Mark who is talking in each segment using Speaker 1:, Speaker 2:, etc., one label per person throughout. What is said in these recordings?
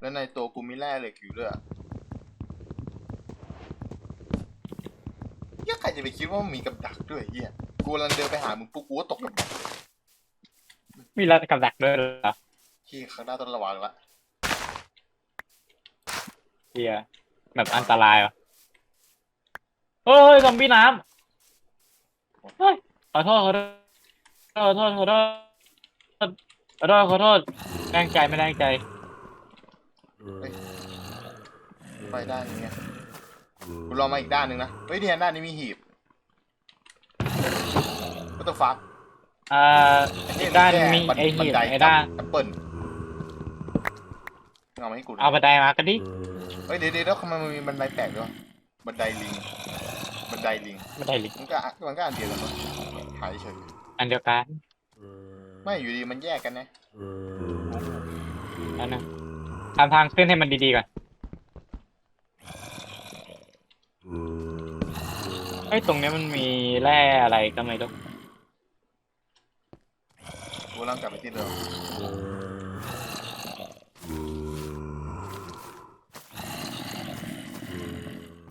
Speaker 1: แล้วในตัวกูมีแร่เหล็กอยู่ด้วยอะเหี้ยใครจะไปคิดว่ามันมีกับดักด้วยเฮียกูกำลังเดินไปหามึงปุ๊บกูก็ตกกับดัก
Speaker 2: มีรัดกับดักด้วยเหรอ
Speaker 1: ที่ข้างหน้าต้องระวังละ
Speaker 2: เฮียแบบอันตรายวะเฮ้ยซอมบี้น้ำเฮ้ยขอโทษขอโทษขอโทษขอโทษขอโทษขอโทษแรงใจไม่แรงใจ
Speaker 1: ไปด้านนี้ไงกูลองมาอีกด้านหนึ่งนะ เฮ้ยเนี่ยด้านนี้มีหีบก็ต้องฟัก
Speaker 2: อ่าด้านมีไอหีบไอด้าน
Speaker 1: แอปเปิลเอามาให้กูดู
Speaker 2: เอาบันไดมากันดิ
Speaker 1: เฮ้ยเดี๋ยวเดี๋ยวแล้วทำไมมันมีบันไดแปลกด้วยวะบันไดลิง บันไดลิง
Speaker 2: บันไดลิง
Speaker 1: มันก็อะมันก็อันเดียวกันปะหายเฉย
Speaker 2: อันเดียวกัน
Speaker 1: ไม่อยู่ดีมันแยกกันนะ
Speaker 2: อันนึ งทำทางขึ้นให้มันดีๆก่อนเฮ้ยตรงเนี้ยมันมีแร่อะไรก็ไม่รู้
Speaker 1: กูร่างกลับไปที่เดิม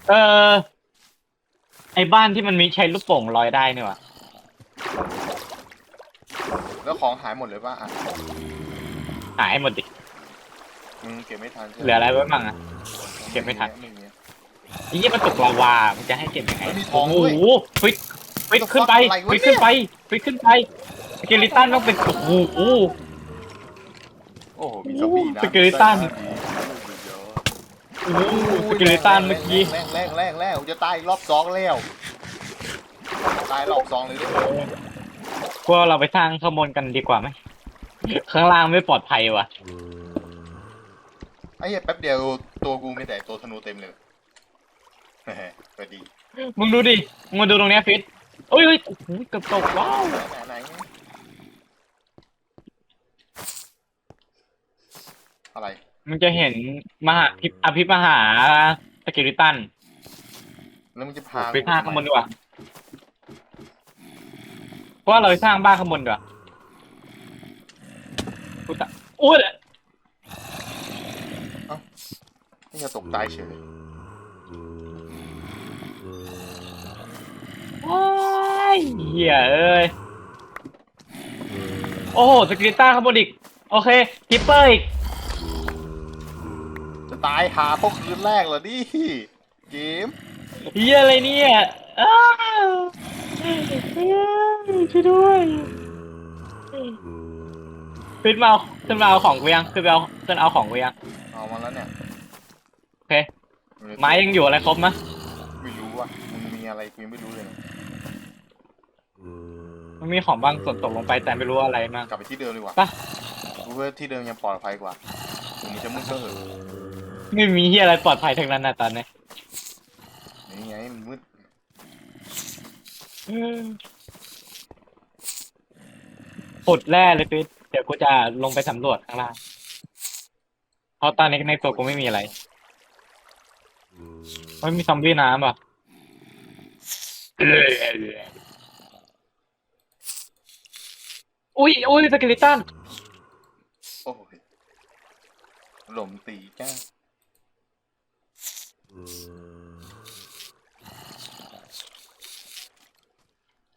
Speaker 2: เออ ไอ้บ้านที่มันมีใช้ลูกโป่งลอยได้นี่หวะ
Speaker 1: แล้วของหายหมดเลยป่ะอะ
Speaker 2: หายหมดดิ
Speaker 1: มึงเก็บไม่ทันใช่
Speaker 2: เหลืออะไรไว้บ้างอะเก็บไม่ทัน
Speaker 1: ไม่มี
Speaker 2: ไอ้ยี่มันตกลาวามันจะให้เก็บยังไง
Speaker 1: มันมีทอ
Speaker 2: โอ้
Speaker 1: ง
Speaker 2: โห
Speaker 1: ด้วย
Speaker 2: ฟิตฟิตขึ้นไป
Speaker 1: อะไรวะ
Speaker 2: ฟิตขึ้นไปฟิตขึ้นไปสเกลิตันต้องเป็นโอ้โห
Speaker 1: โอ้โหมีซอมบี้นะ
Speaker 2: สเกลิตัน
Speaker 1: ดี
Speaker 2: โอ้โหสเกลิตันเมื่อกี้
Speaker 1: แรงแรงแรงแรงกูจะตายอีกรอบสองแล้ว ตายรอบสองเลยด้วย
Speaker 2: พวกเราไปสร้างข้างบนกันดีกว่าไหมข้างล่างไม่ปลอดภัยว่ะ
Speaker 1: ไอ้เหี้ยแป๊บเดียวตัวกูมีแต่ตัวธนูเต็มเลยเฮ้ยก็ดี
Speaker 2: มึงดูดิ มึงมาดูตรงเนี้ยฟิตโอ้ยเฮ้ยโอ้โหเกือบตกว้าว
Speaker 1: ไหนไหนอะไร
Speaker 2: มึงจะเห็นมหาพิอภิมหาสเกลิตัน
Speaker 1: แล้วมึงจะพา
Speaker 2: ไปสร้างข้างบนดีกว่าเพราะว่าเราไปสร้างบ้านข้างบนดีกว่ากูตะโอ้ย
Speaker 1: นี่จะตกตายเฉย
Speaker 2: ว้ายเหี้ยเอ้ย โอ้โหสเกลิตันข้างบนอีกโอเคคิปเปอร์อีก
Speaker 1: จะตายหาพวกคืนแรกเหรอดิเกม
Speaker 2: เหี้ยอะไรเนี่ยอ้าวช่วยด้วยขึ้นมาเอาขึ้นมาเอาของกูยังขึ้นไปเอาขึ้นเอาของกูยัง
Speaker 1: เอามาแล้วเนี่ย
Speaker 2: โอ เคไม้ยังอยู่อะไรครบมะ
Speaker 1: ไม่รู้ว่ะมึงมีอะไรกูยังไม่รู้เลยนะ
Speaker 2: มันมีของบางส่วนตกลงไปแต่ไม่รู้อะไรมาก
Speaker 1: กลับไปที่เดิมดีกว่า
Speaker 2: ไป
Speaker 1: รู้ว่าที่เดิมยังปลอดภัยกว่าถึงมันจะมืดก็เหอะ
Speaker 2: ไม่มีเฮียอะไรปลอดภัยทั้งนั้นนะตอนนี้
Speaker 1: นี่ไงมันมืด
Speaker 2: ขุดแร่เลยพี่เดี๋ยวกูจะลงไปสำรวจข้างล่างเพราะตอนนี้ในตัวกูไม่มีอะไร ไม่มีซอมบี้น้ำอะอุ้ยอุ้ยสเกลิตัน
Speaker 1: โอ้ยหลมตีจ้า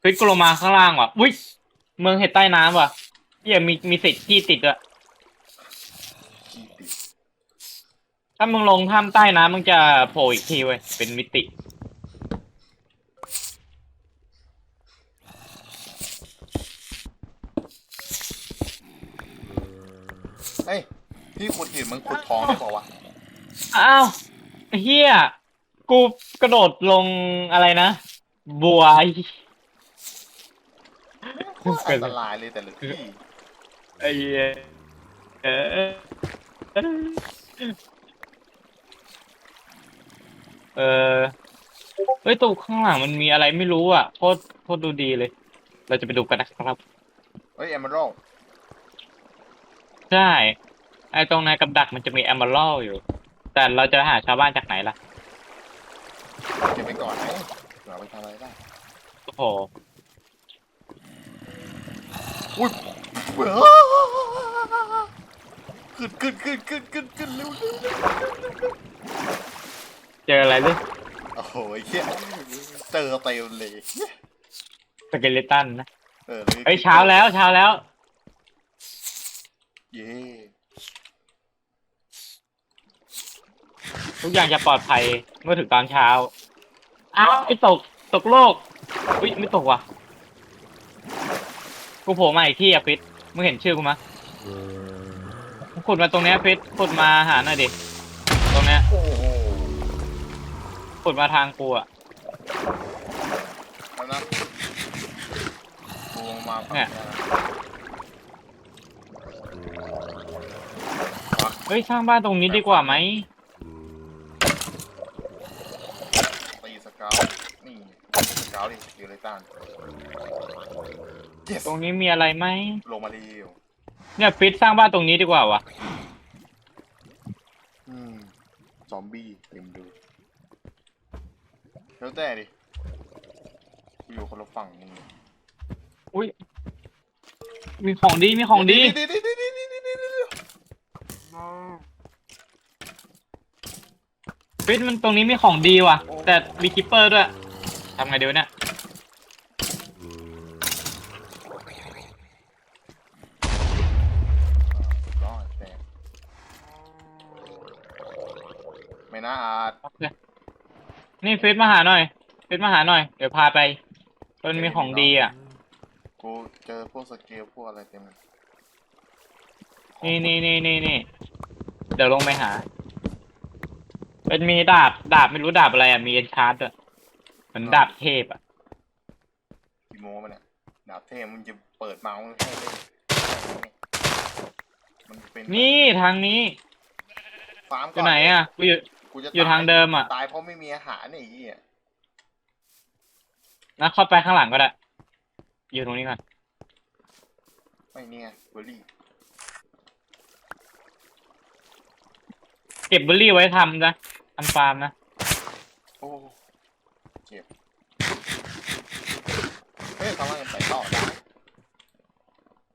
Speaker 2: ฟิตกูลงมาข้างล่างว่ะอุ้ยเมืองเห็ดใต้น้ำว่ะเฮียมีมีสิทธิ์ที่ติดอะ
Speaker 1: ขี้ติด
Speaker 2: ถ้ามึงลงถ้ำใต้น้ำมึงจะโผล่อีกทีเว้ย เป็นมิติ
Speaker 1: เฮ้ยพี่ขุดหินมันขุดทองได้เปล่าวะ
Speaker 2: อ้าวเฮียกูกระโดดลงอะไรนะ บัวไอ้
Speaker 1: อันตรายเลยแต่ละที่
Speaker 2: ไอ้เหี้ยเออ เออเฮ้ยตัวข้างหลังมันมีอะไรไม่รู้อะโคตรโคตรดูดีเลย เราจะไปดูกันนะครับ
Speaker 1: เฮ้ยเอมเมอรัล
Speaker 2: ใช่ไอ้ตรงในกับดักมันจะมีแอมเบอร์อยู่ แต่เราจะหาชาวบ้านจากไหนล่ะ
Speaker 1: เก็บไปก่อนนะเดี๋ยวเอาไปทำอะไรได้
Speaker 2: โอ้โห
Speaker 1: อุ้ยเบื่อขึ้นขึ้นขึ้นขึ้นขึ้นขึ้นเร็วเร็วเร็ว
Speaker 2: เจออะไรเลย
Speaker 1: โอ้โหไอ้เหี้ยเจอเต็มเลย
Speaker 2: สเกเลตันนะ
Speaker 1: เออ
Speaker 2: เอ้ยเช้าแล้วเช้าแล้ว
Speaker 1: เย้
Speaker 2: ทุกอย่างจะปลอดภัยเมื่อถึงตอนเช้า อ้าวไอ้ตกตกโลก อุ้ยไม่ตกว่ะ กูโผล่มาอีกที่อะฟิตมึงเห็นชื่อกูมะขุดมาตรงเนี้ยฟิตขุดมาหาหน่อยดิ ตรงเนี้ย
Speaker 1: โอ้โห
Speaker 2: ขุดมาทางกูอะ
Speaker 1: แล้วนะกูมาฝั่ง
Speaker 2: เนี่ย
Speaker 1: นะ
Speaker 2: เฮ้ยสร้างบ้านตรงนี้ดีกว่าไหม
Speaker 1: ตีสเกลนี่สเกลดิเดี๋ยวเลยต้าน yes
Speaker 2: ตรงนี้มีอะไรไหม
Speaker 1: ลงมาเร็ว
Speaker 2: เนี่ยฟิตสร้างบ้านตรงนี้ดีกว่าวะ
Speaker 1: อืม ซอมบี้เต็มดู แล้วแต่ดิกูอยู่คนละฝั่งมึง
Speaker 2: อุ้ย มีของดี มีของดี
Speaker 1: เยวเดี๋ยวเดี๋ยวเดี๋ยวเดี๋ยวเดี๋ยวเดี๋ยวเดี๋ยว
Speaker 2: ฟิตมันตรงนี้มีของดีว่ะ แต่มีคิปเปอร์ด้วย ทำไงดีวะเนี่ย
Speaker 1: รอดแต่ไม่น่าอาจ
Speaker 2: โอเค นี่ฟิตมาหาหน่อยฟิตมาหาหน่อย เดี๋ยวพาไปมันมีของดีอะ
Speaker 1: กูเจอพวกสเกลพวกอะไรเต็มเลย
Speaker 2: นี่นี่นี่นี่นี่เดี๋ยวลงไปหา เป็นมีดาบ ดาบไม่รู้ดาบอะไรอะ มีเอ็นชาร์ดด้วยเหมือนดาบเทพอะ
Speaker 1: กี่โมงมันเนี่ยดาบเทพมึงจะเปิดเมาส์ให้เล่นมันเป็น
Speaker 2: นี่ทางนี้
Speaker 1: ฟาร์ม
Speaker 2: อ
Speaker 1: ก่อยู่
Speaker 2: ไหนอะกูอยู่
Speaker 1: กูจะ
Speaker 2: อยู่ทางเดิมอะ
Speaker 1: ตายเพราะไม่มีอาหารเนี่ยไอ้เหี้ย
Speaker 2: นะเข้าไปข้างหลังก็ได้ อยู่ตรงนี้ก่อน
Speaker 1: ไม่เนี่ยเบอร์รี่
Speaker 2: เก็บเบอร์รี่ไว้ทำนะทำฟาร์มนะ
Speaker 1: โอ้เจ็บเฮ้ยทำไมมันไปต่อได้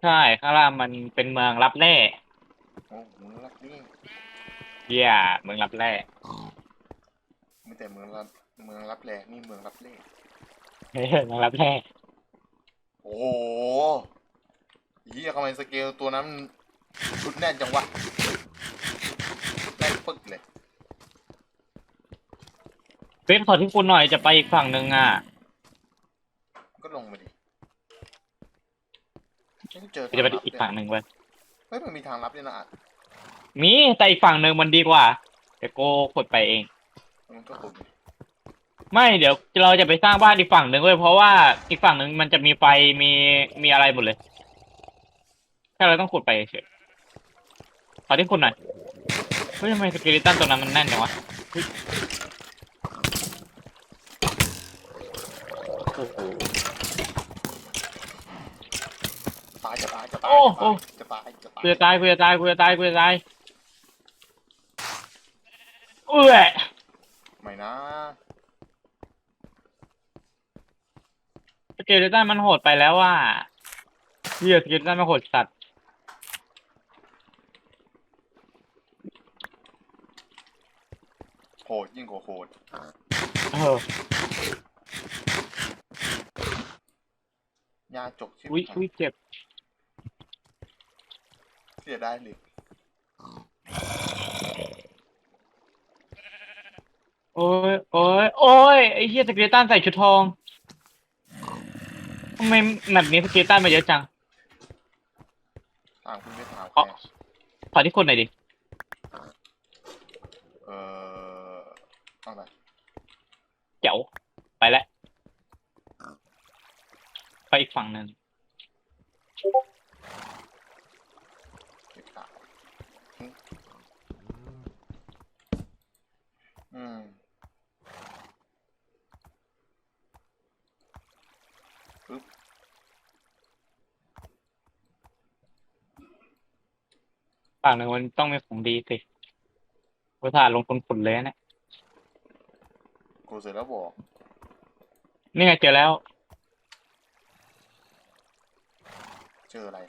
Speaker 2: ใช่ข้างล่างมันเป็นเมืองรับแร่
Speaker 1: โอ้มึงรับนี่
Speaker 2: เยี่ยเมืองรับแร่
Speaker 1: ไม่แต่เมืองรับเมืองรับแรงนี่เมืองรับเล่
Speaker 2: เฮ้ยเมืองรับแร่
Speaker 1: โอ้โหเหี้ยทำไมสเกลตัวนั้นมันชุดแน่นจังวะแน่นปึ๊กเลย
Speaker 2: เฟซขอที่คุณหน่อยจะไปอีกฝั่งหนึ่งอะ
Speaker 1: ก็ลงมาดิไม่เจอ
Speaker 2: จะไป
Speaker 1: ทางลับ
Speaker 2: อีก
Speaker 1: ด้วย
Speaker 2: ฝั่งหนึ่งเว้ย
Speaker 1: เฮ้ยมันมีทางลับด้วยนะอะ
Speaker 2: มีแต่อีกฝั่งหนึ่งมันดีกว่าเดี๋ยวโกกดไปเอง
Speaker 1: มันก็ขุดดิ
Speaker 2: ไม่เดี๋ยวเราจะไปสร้างบ้านอีกฝั่งหนึ่งเว้ยเพราะว่าอีกฝั่งหนึ่งมันจะมีไฟมีมีอะไรหมดเลยแค่เราต้องขุดไปเฉยขอที่คุณหน่อยเฮ้ยทำไมสกิลิตันตัวนั้นมันแน่นจังวะเฮ้ยโอ้โห
Speaker 1: ตายจะตายจะตาย
Speaker 2: โอ้โอ้
Speaker 1: จะตายจะตาย
Speaker 2: กูจะตายกูจะตายกูจะตายกูจะตายเอ้ ย
Speaker 1: ไม่นะ
Speaker 2: สกิลิตันมันโหดไปแล้วว่ะเฮียสกิลิตันมันโหดสัตว์
Speaker 1: โหดยิ่งกว่าโหด
Speaker 2: เออยา
Speaker 1: จกชิบ
Speaker 2: อุ้ย
Speaker 1: หาย
Speaker 2: อุ้ยเจ็บ
Speaker 1: เสียได้เลย
Speaker 2: โอ้ย โอ้ยโอ้ยไอ้เฮียสกิลิตันใส่ชุดทองทำไมแบบนี้สกิลิตันมาเยอะจัง
Speaker 1: ถามคุณไม่ถาม
Speaker 2: อ๋อ
Speaker 1: แค่
Speaker 2: ขอที่คนหน่อยดิ
Speaker 1: เอออะไร
Speaker 2: เจ๋วไปแล้วไปอีกฝั่งหนึ่ง
Speaker 1: เก็บตาอืม
Speaker 2: บางหนึ่งมันต้องมีของดีสิอุตส่าห์ลงทุนขุดเลยนะเนี่ย
Speaker 1: กูเสร็จแล้วบอก
Speaker 2: นี่ไงเจอแล้ว
Speaker 1: เจออะไร